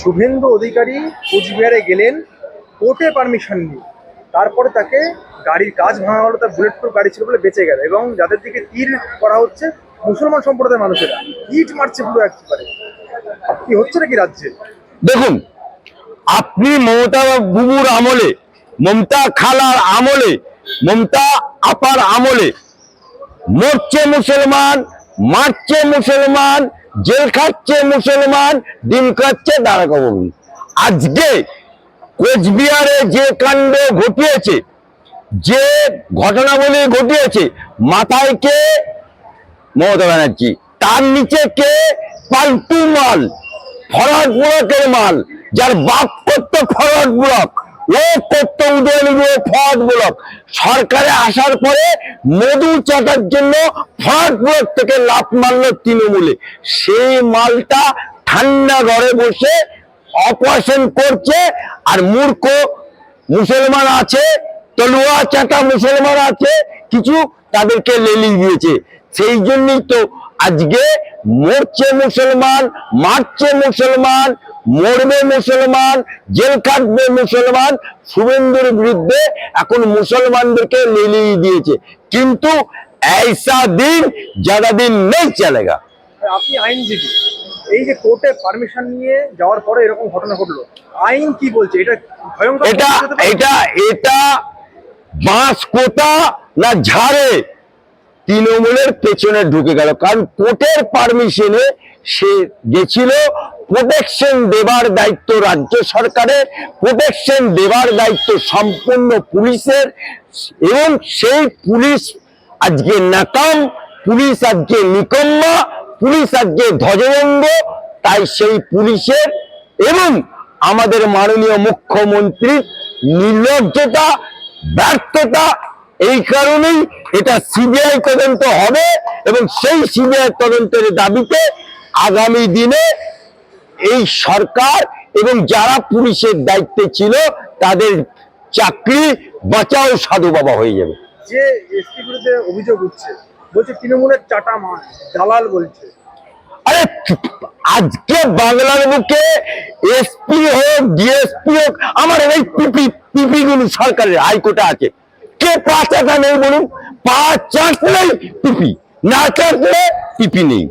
শুভেন্দু অধিকারী কোচবিহারে গেলেন, কোর্টে পারমিশন নিয়ে। তারপরে তাকে গাড়ির কাজ ভাঙা হলো, তার বুলেট প্রুফ গাড়ি ছিল বলে বেঁচে গেল এবং যাদের দিকে তীর করা হচ্ছে, মুসলমান সম্প্রদায়ের মানুষেরা, ইট মারছে পুরো একেবারে। কি হচ্ছে নাকি রাজ্যে? দেখুন, আপনি মমতা বুবুর আমলে, মমতা খালার আমলে, মমতা আপার আমলে, মরছে মুসলমান, মারছে মুসলমান জেল খাচ্ছে মুসলমান, ডিম খাচ্ছে দাঁড়া কবুল। আজকে কোচবিহারে যে কাণ্ড ঘটিয়েছে, যে ঘটনাবলী ঘটিয়েছে, মাথায় কে? মমতা ব্যানার্জি। তার নিচে কে? পাল্টু মাল ফরওয়ার্ড ব্লকের মাল, যার বাপ করতো ফরওয়ার্ড ব্লক ও করতো ফরওয়ার্ড ব্লক সরকারে আসার পরে মধু চাটার জন্য ফরওয়ার্ড ব্লক থেকে লাভ মারলো তৃণমূলে। সেই মালটা ঠান্ডা ঘরে বসে অপারেশন করছে আর মূর্খ মুসলমান আছে, তলুয়া চাটা মুসলমান আছে, কিছু তাদেরকে লেলি দিয়েছে। সেই জন্যই তো আজকে মরছে মুসলমান, মারছে মুসলমান মরবে মুসলমান জেল কাটবে মুসলমান শুভেন্দুর বিরুদ্ধে এখন মুসলমানদেরকে লেলিয়ে দিয়েছে কিন্তু ऐसा दिन ज्यादा दिन नहीं चलेगा আপনি আইনজীবী এই যে কোর্টে পারমিশন নিয়ে যাওয়ার পরে এরকম ঘটনা ঘটলো আইন কি বলছে এটা ভয়ঙ্কর এটা হতে পারে? এটা এটা বাঁশ কোটা না ঝাড়ে তৃণমূলের পেছনে ঢুকে গেল কারণ কোর্টের পারমিশনে সে গেছিল প্রোটেকশন দেবার দায়িত্ব রাজ্য সরকারের প্রোটেকশন দেবার দায়িত্ব সম্পূর্ণ পুলিশের এবং সেই পুলিশ আজকে নাকাম, পুলিশ আজকে নিকম্মা, পুলিশ আজকে ধ্বজভঙ্গ, তাই সেই পুলিশের এবং আমাদের মাননীয় মুখ্যমন্ত্রীর নির্লজ্জতা, ব্যর্থতা, এই কারণেই এটা সিবিআই তদন্ত হবে এবং সেই সিবিআই তদন্তের দাবিতে আগামী দিনে এই সরকার এবং যারা পুলিশের দায়িত্বে ছিল তাদের চাকরি বাঁচাও সাধু বাবা হয়ে যাবে। যে এসপি বিরুদ্ধে অভিযোগ উঠছে বলছে তৃণমূলের চাটা মাছ দালাল বলছে। আরে আজকে বাংলার বুকে এসপি হোক ডিএসপি হোক আমার এই পিপি পিপি গুলো সরকারের হাইকোর্টে আছে। কে পা চাটা নেই বলুন? পা চাটলেই পিপি না চাটলে পিপি নেই।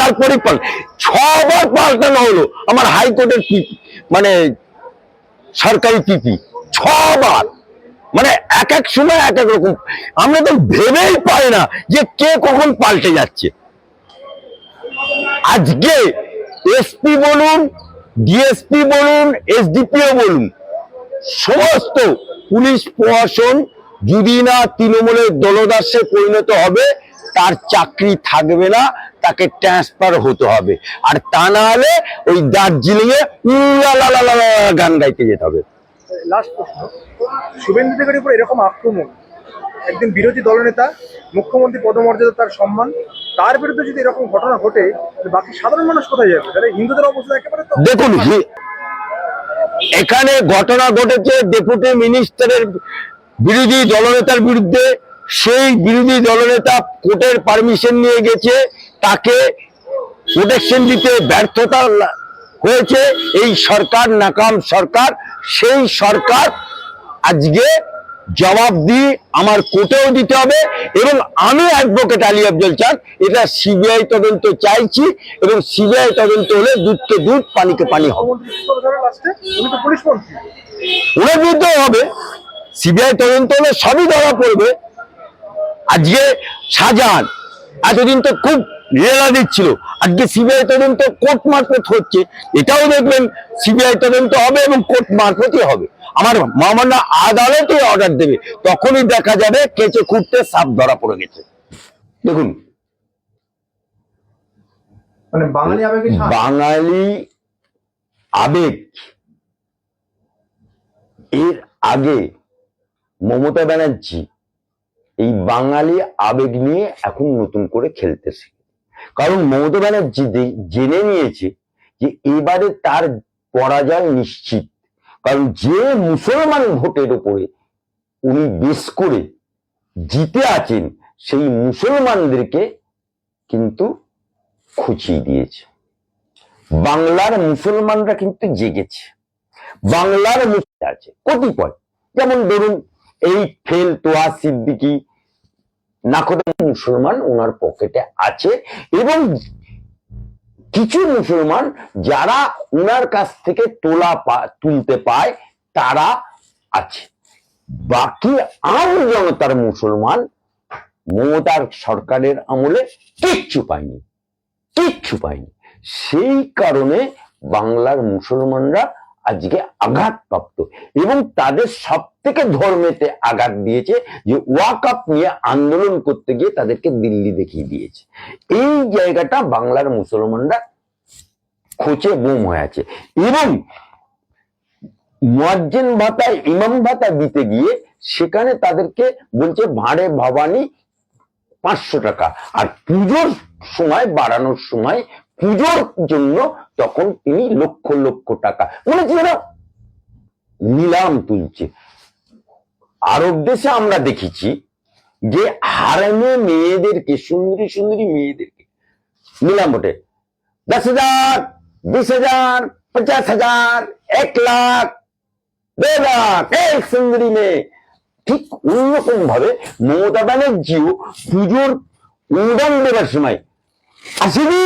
তারপরে পাল ছবার পাল্টানো হলো। আমার হাইকোর্টের পিপি মানে সরকারি পিপি ছবার মানে এক এক সময় এক এক রকম। আমরা তো ভেবেই পাই না যে কে কখন পাল্টে যাচ্ছে। আজকে এসপি বলুন, ডিএসপি বলুন, এসডিপিও বলুন, সমস্ত পুলিশ প্রশাসন যদি না তৃণমূলের দলদাসে পরিণত হবে, তার চাকরি থাকবে না তাকে ট্রান্সফার হতে হবে। আর তা না হলে ওই দার্জিলিং এ গান গাইতে যেতে হবে। লাস্ট প্রশ্ন। শুভেন্দু অধিকারীর উপর এরকম আক্রমণ একদিন বিরোধী দলনেতা মুখ্যমন্ত্রী পদমর্যাদা তার সম্মান তার বিরুদ্ধে যদি এরকম ঘটনা ঘটে বাকি সাধারণ মানুষ কোথায় যাবে? তাহলে হিন্দুদের অবস্থা একেবারে দেখুন এখানে ঘটনা ঘটেছে ডেপুটি মিনিস্টারের বিরোধী দলনেতার বিরুদ্ধে। সেই বিরোধী দলনেতা কোর্টের পারমিশন নিয়ে গেছে। তাকে প্রোটেকশন দিতে ব্যর্থতা হয়েছে। এই সরকার নাকাম সরকার, সেই সরকার আজকে জবাব দিয়ে আমার কোর্টেও দিতে হবে এবং আমি অ্যাডভোকেট আলী আফজল চাঁদ, এটা সিবিআই তদন্ত চাইছি এবং সিবিআই তদন্ত হলে দুধকে দুধ, পানিকে পানি হবে। ওনার বিরুদ্ধেও হবে, সিবিআই তদন্ত হলে সবই ধরা পড়বে। আজকে শাহজাহান এতদিন তো খুব রেলা দিচ্ছিল। আজকে সিবিআই তদন্ত কোর্ট মারফত হচ্ছে। এটাও দেখবেন সিবিআই তদন্ত হবে এবং কোর্ট মারফতই হবে। আমার মহামান্য আদালতে অর্ডার দেবে। তখনই দেখা যাবে কেঁচে খুঁড়তে সাপ ধরা পড়ে গেছে। দেখুন। মানে বাঙালি বাঙালি আবেগ। এর আগে মমতা ব্যানার্জি এই বাঙালি আবেগ নিয়ে এখন নতুন করে খেলতেছে। কারণ মমতা ব্যানার্জি জেনে নিয়েছে যে এবারে তার পরাজয় নিশ্চিত। কারণ যে মুসলমান ভোটের উপরে উনি বেশ করে জিতে আছেন, সেই মুসলমানদেরকে কিন্তু খুঁচিয়ে দিয়েছে। বাংলার মুসলমানরা কিন্তু জেগেছে। বাংলার মুসলিম আছে, কতিপয়। যেমন ধরুন, এই ফেল তোয়া সিদ্দিকি নাকোদা মুসলমান ওনার পকেটে আছে এবং কিছু মুসলমান যারা ওনার কাছ থেকে তোলা তুলতে পায়, তারা আছে। বাকি আম জনতার মুসলমান মমতার সরকারের আমলে কিচ্ছু পায়নি কিচ্ছু পায়নি। সেই কারণে বাংলার মুসলমানরা আজকে আঘাতপ্রাপ্ত এবং তাদের সব থেকে ধর্মেতে আঘাত দিয়েছে যে ওয়াকাপ নিয়ে আন্দোলন করতে গিয়ে তাদেরকে দিল্লি দেখিয়ে দিয়েছে। এই জায়গাটা বাংলার মুসলমানরা খোঁচে বোম হয়ে আছে। এবং মুয়াজ্জিন ভাতা ইমাম ভাতা দিতে গিয়ে সেখানে তাদেরকে বলছে, ভাড়ে ভবানী পাঁচশো টাকা। আর পুজোর সময়, বাড়ানোর সময় পুজোর জন্য তখন তিনি লক্ষ লক্ষ টাকা বলেছি না নিলাম তুলছে। আরব দেশে আমরা দেখেছি যে হারেমে মেয়েদেরকে, সুন্দরী সুন্দরী মেয়েদেরকে নিলাম ওঠে দশ হাজার, বিশ হাজার, পঞ্চাশ হাজার, এক লাখ, দেড় লাখ এক সুন্দরী মেয়ে। ঠিক অন্যরকম ভাবে মমতা ব্যানার্জিও পুজোর অনুদান দেবার সময় আসেনি।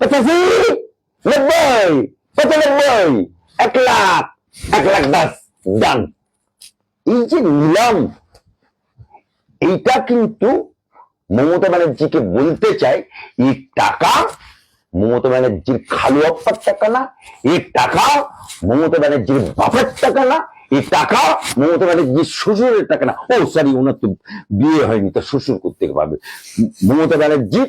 পঁচাশি নব্বই, পঁচানব্বই, এক লাখ এক লাখ দশ, ডান। এই যে নিলাম, এইটা কিন্তু মমতা ব্যানার্জিকে বলতে চাই, এই টাকা মমতা ব্যানার্জির খালু আপ্পার টাকা না, এই টাকা মমতা ব্যানার্জির বাপের টাকা না, এই টাকা মমতা ব্যানার্জির শ্বশুরের টাকা না। ও সরি ওনার তো বিয়ে হয়নি তো শ্বশুর করতে পারবে মমতা ব্যানার্জি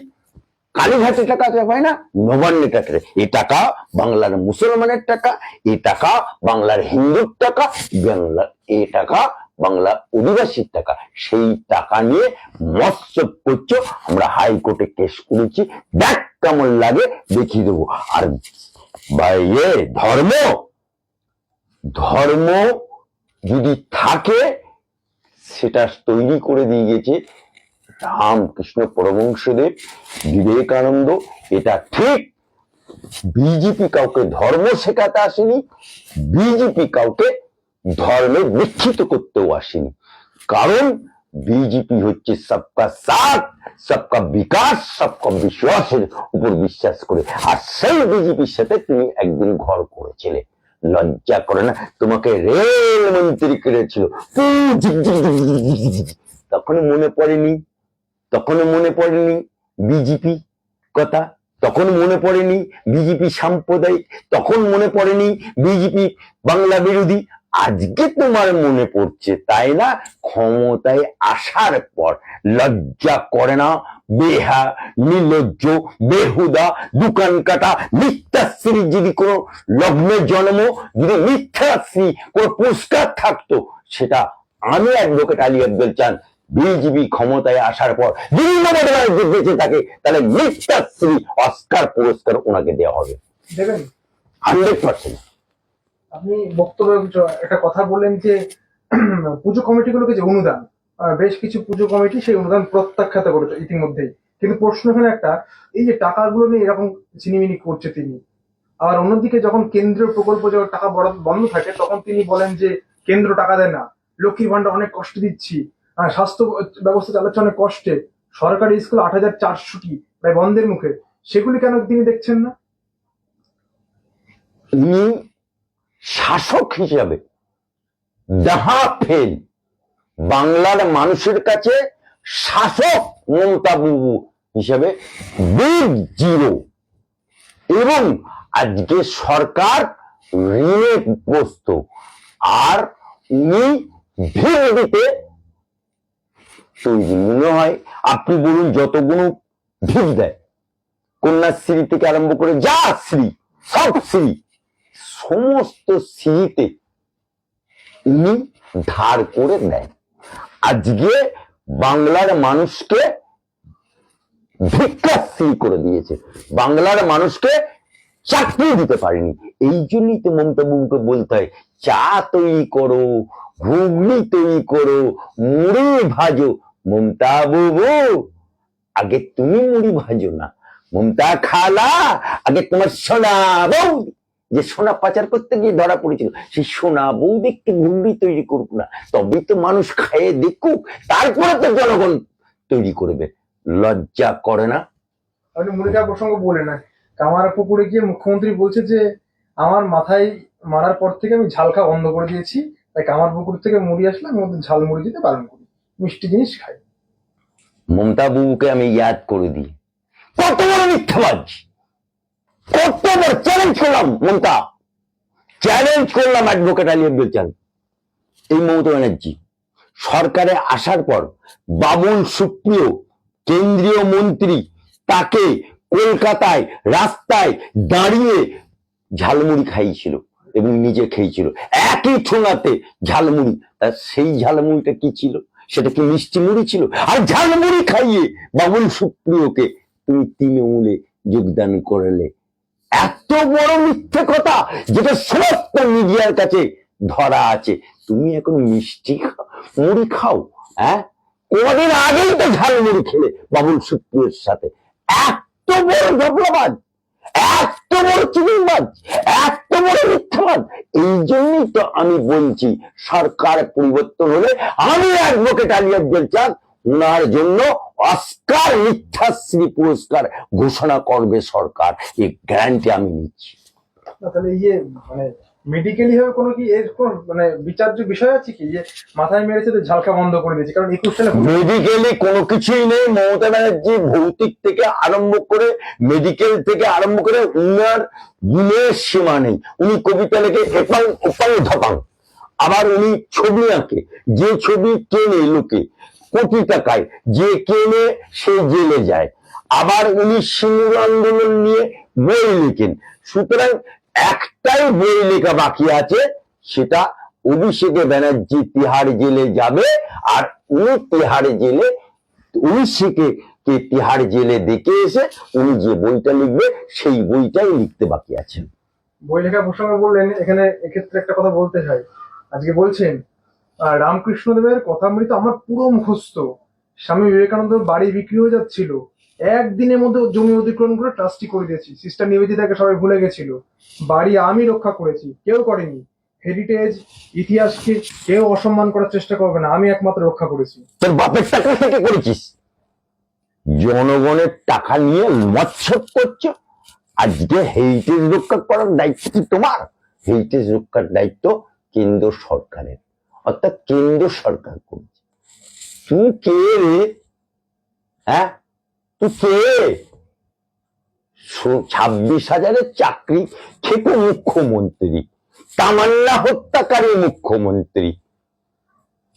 কালীঘাটের টাকা তো পায় না, নবান্নের টাকা এই টাকা বাংলার মুসলমানের টাকা, এই টাকা বাংলার হিন্দুর টাকা বাংলা এই টাকা বাংলা অধিবাসীর টাকা। সেই টাকা নিয়ে মৎস্য করছ। আমরা হাইকোর্টে কেস করেছি। দেখ কেমন লাগে, দেখিয়ে দেবো। আর ইয়ে ধর্ম ধর্ম যদি থাকে, সেটা তৈরি করে দিয়ে গেছে। রামকৃষ্ণ পরমংশদেব বিবেকানন্দ, এটা ঠিক। বিজেপি কাউকে ধর্ম শেখাতে আসেনি বিজেপি কাউকে ধর্মে দীক্ষিত করতেও আসেনি। কারণ বিজেপি হচ্ছে সবকা সাথ, সবকা বিকাশ, সবকা বিশ্বাসের উপর বিশ্বাস করে। আর সেই বিজেপির সাথে তুমি একদিন ঘর করেছিলে। লজ্জা করে না, তোমাকে রেল মন্ত্রী করেছিল। তখন মনে পড়েনি তখন মনে পড়েনি বিজেপি কথা তখন মনে পড়েনি বিজেপি সাম্প্রদায়িক তখন মনে পড়েনি বিজেপি বাংলা বিরোধী। আজকে তোমার মনে পড়ছে, তাই না? ক্ষমতায় আসার পর লজ্জা করে না, বেহা, নির্লজ্জ, বেহুদা, দোকান কাটা, মিথ্যাশ্রী যদি কোনো লগ্নে জন্ম, যদি মিথ্যাশ্রী কোনো পুরস্কার থাকতো, সেটা আমি অ্যাডভোকেট আলী আব্দুল চান। বিজেপি ক্ষমতায় আসার পর বিভিন্ন ঘটনায় বেঁচে থাকে তাহলে মিথ্যাশ্রী অস্কার পুরস্কার ওনাকে দেওয়া হবে। Hundred percent. আপনি বক্তব্যে একটা কথা বললেন যে পুজো কমিটিগুলোকে যে অনুদান বেশ কিছু পুজো কমিটি সেই অনুদান প্রত্যাখ্যাত করেছে ইতিমধ্যেই। কিন্তু প্রশ্ন এখানে একটা এই যে টাকাগুলো নিয়ে এরকম চিনিমিনি করছে তিনি আর অন্যদিকে যখন কেন্দ্রীয় প্রকল্প যখন টাকা বরাদ্দ বন্ধ থাকে তখন তিনি বলেন যে কেন্দ্র টাকা দেয় না লক্ষ্মী ভান্ডার অনেক কষ্ট দিচ্ছি স্বাস্থ্য ব্যবস্থা চালাচ্ছে অনেক কষ্টে। সরকারি স্কুল আট হাজার চারশোটি, প্রায় বন্ধের মুখে। সেগুলি কেন তিনি দেখছেন না? উনি শাসক হিসাবে যাহা ফেল, বাংলার মানুষের কাছে শাসক মমতা বাবু হিসাবে বিগ জিরো। এবং আজকে সরকার ঋণে গ্রস্ত আর উনি ভিড় দিতে তৈরি মনে হয় আপনি বলুন যতগুলো ভিড় দেয়। কন্যাশ্রী থেকে আরম্ভ করে যা শ্রী, সব শ্রী, সমস্ত স্মৃতিতে উনি ধার করে দেন আজকে বাংলার মানুষকে ভিক্ষাশ্রী করে দিয়েছে। বাংলার মানুষকে চাকরি দিতে পারেনি। এই জন্যই তো মমতা বাবুকে বলতে হয়, চা তৈরি করো, ঘুগনি তৈরি করো, মুড়ি ভাজো মমতা বাবু, আগে তুমি মুড়ি ভাজো না। মমতা খালা, আগে তোমার সোনা বৌদি। যে সোনা পাচার করতে গিয়ে ধরা পড়েছিল, সেই সোনা বৌদি একটু ঘুমড়ি তৈরি করুক না তবে তো মানুষ খায়ে দেখুক, তারপরে তো জনগণ তৈরি করবে। লজ্জা করে না? আপনি মুড়িকা প্রসঙ্গ বলে না। কামার পুকুরে গিয়ে মুখ্যমন্ত্রী বলছে যে, আমার মাথায় মারার পর থেকে আমি ঝাল খাওয়া বন্ধ করে দিয়েছি, তাই কামার পুকুর থেকে মুড়ি আসলে আমি ঝাল মুড়ি দিতে বারণ করি। মিষ্টি জিনিস খাই। মমতা বাবুকে আমি ইয়াদ করে দিই। কত বড় মিথ্যাবাজ! কত বড় চ্যালেঞ্জ করলাম মমতা! চ্যালেঞ্জ করলাম অ্যাডভোকেট আলী আব্দুল চান এই মমতা ব্যানার্জি। সরকারে আসার পর বাবুল সুপ্রিয়, কেন্দ্রীয় মন্ত্রী তাকে কলকাতায় রাস্তায় দাঁড়িয়ে ঝালমুড়ি খাইয়েছিল এবং নিজে খেয়েছিল। একই ঠোঙাতে ঝালমুড়ি। সেই ঝালমুড়িটা কি ছিল? সেটা কি মিষ্টি মুড়ি ছিল? আর ঝালমুড়ি খাইয়ে বাবুল সুপ্রিয়কে তুমি তৃণমূলে যোগদান করলে। এত বড় মিথ্যে কথা যেটা সমস্ত মিডিয়ার কাছে ধরা আছে। তুমি এখন মিষ্টি মুড়ি খাও হ্যাঁ? কদিন আগেই তো ঝালমুড়ি খেলে বাবুল সুপ্রিয়র সাথে। এত বড় ধোকলাবাজ এত বড় চিনিবাজ এত বড় মিথ্যাবাদ এই জন্যই তো আমি বলছি, সরকার পরিবর্তন হলে আমি অ্যাডভোকেট আলী আব্দুল চাঁদ ওনার জন্য অস্কার, মিথ্যাশ্রী পুরস্কার ঘোষণা করবে সরকার। এই গ্যারান্টি আমি নিচ্ছি। তাহলে ইয়ে মানে মেডিকেলি ভাবে কোনো কি এর কোন মানে বিচার্য বিষয় আছে কি? যে মাথায় মেরেছে তো ঝালকা বন্ধ করে দিয়েছে। কারণ একুশ সালে মেডিকেলি কোনো কিছুই নেই। মমতা ব্যানার্জি ভৌতিক থেকে আরম্ভ করে মেডিকেল থেকে আরম্ভ করে উনার গুণের সীমা নেই। উনি কবিতা লেখে এপাং ওপাং ধপাং। আবার উনি ছবি আঁকে। যে ছবি কেনে লোকে, কোটি টাকায়, যে কেনে সে জেলে যায়। আবার উনি সিঙ্গুর আন্দোলন নিয়ে বই লিখেন। সুতরাং একটাই বই লেখা বাকি আছে, সেটা অভিষেকে ব্যানার্জি তিহার জেলে যাবে, আর উনি তিহার জেলে, অভিষেকে কে তিহার জেলে দেখে এসে উনি যে বইটা লিখবে, সেই বইটাই লিখতে বাকি আছে। বই লেখা প্রসঙ্গে বললেন, এখানে এক্ষেত্রে একটা কথা বলতে চাই। আজকে বলছেন রামকৃষ্ণদেবের কথামৃত আমার পুরো মুখস্থ। স্বামী বিবেকানন্দ বাড়ি বিক্রি হয়ে যাচ্ছিল। একদিনের মধ্যে জমি অধিগ্রহণ করে ট্রাস্টি করে দিয়েছি। সিস্টার নিবেদিতাকে সবাই ভুলে গেছিল। বাড়ি আমি রক্ষা করেছি, কেউ করেনি। হেরিটেজ ইতিহাসকে কেউ অসম্মান করার চেষ্টা করবে না, আমি একমাত্র রক্ষা করেছি। তোর বাপের টাকা থেকে করেছিস? জনগণের টাকা নিয়ে মৎসব করছ? আজকে হেরিটেজ রক্ষা করার দায়িত্ব কি তোমার? হেরিটেজ রক্ষার দায়িত্ব কেন্দ্র সরকারের। অর্থাৎ কেন্দ্র সরকার করছে। তুই কে রে? হ্যাঁ? কে ছাব্বিশ হাজারের চাকরি খেপে মুখ্যমন্ত্রী, তামান্না হত্যাকারী মুখ্যমন্ত্রী।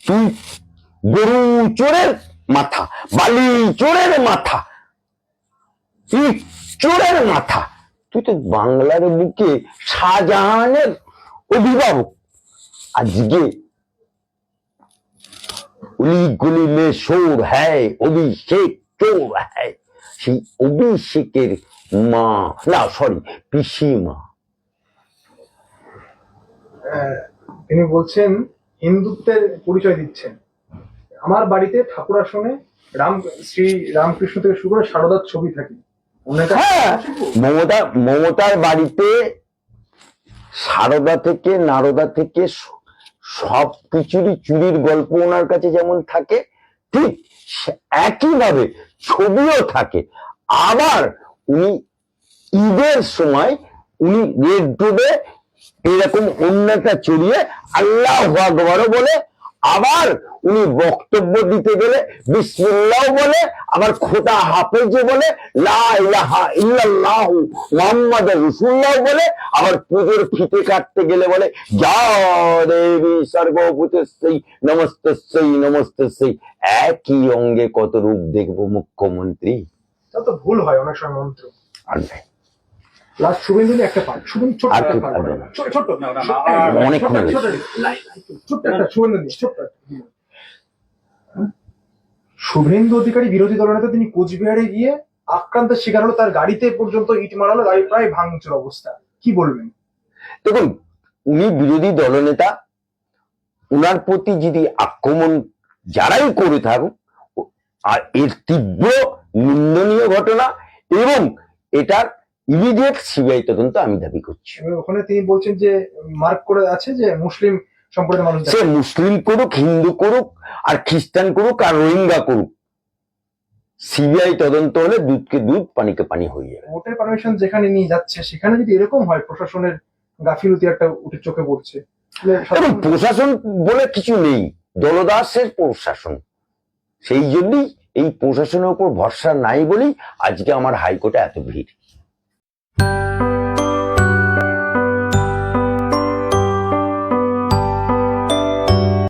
তুই গরু চোরের মাথা, বালি চোরের মাথা, তুই চোরের মাথা। তুই তো বাংলার বুকে শাহজাহানের অভিভাবক। আজকে উলি গুলি মে শোর হ্যায় অভিষেক। চোর হ্যায় সেই অভিষেকের মা না সরি পিসিমা। তিনি বলছেন হিন্দুত্বের পরিচয় দিচ্ছেন। আমার বাড়িতে ঠাকুর আসনে রাম শ্রী রামকৃষ্ণ থেকে শুরু করে সারদার ছবি থাকে। হ্যাঁ মমতা মমতার বাড়িতে সারদা থেকে নারদা থেকে সব কিছুরই চুরির গল্প ওনার কাছে যেমন থাকে ঠিক একইভাবে ছবিও থাকে। আবার উনি ঈদের সময় উনি রেড ডুবে এরকম অন্যটা চড়িয়ে আল্লাহ আকবর বলে আবার উনি বক্তব্য দিতে গেলে বিসমিল্লাহ বলে আবার খোদা হাফেজে বলে লা ইলাহা ইল্লাল্লাহু মুহাম্মদ রাসূলুল্লাহ বলে আবার পুজোর ফিতে কাটতে গেলে বলে যা দেবী সর্বভূতস্যই নমস্তস্যই নমস্তস্যই একই অঙ্গে কত রূপ দেখব মুখ্যমন্ত্রী তা তো ভুল হয় অনেক সময় মন্ত্র আর নাই। লাস্ট শুভেন্দু একটা শুভেন্দু ছোট্ট আর একটা না। ছোট না, না, একটা, শুভেন্দু দিয়ে শুভেন্দু অধিকারী বিরোধী দলনেতা তিনি কোচবিহারে গিয়ে আক্রান্তের শিকার হলো তার গাড়িতে পর্যন্ত ইট মারালো গাড়ি প্রায় ভাঙচুর অবস্থা। কি বলবেন? দেখুন উনি বিরোধী দলনেতা উনার প্রতি যদি আক্রমণ যারাই করে থাকুক আর এর তীব্র নিন্দনীয় ঘটনা এবং এটার ইমিডিয়েট সিবিআই তদন্ত আমি দাবি করছি। ওখানে তিনি বলছেন যে মার্ক করে আছে যে মুসলিম সম্প্রদায়ের মানুষ সে মুসলিম করুক হিন্দু করুক আর খ্রিস্টান করুক আর রোহিঙ্গা করুক সিবিআই তদন্ত হলে দুধকে দুধ পানিকে পানি হয়ে যাবে। ভোটের পারমিশন যেখানে নিয়ে যাচ্ছে সেখানে যদি এরকম হয় প্রশাসনের গাফিলতি একটা উঠে চোখে পড়ছে। এবং প্রশাসন বলে কিছু নেই। দলদাসের প্রশাসন। সেই জন্যই এই প্রশাসনের উপর ভরসা নাই বলেই আজকে আমার হাইকোর্টে এত ভিড়।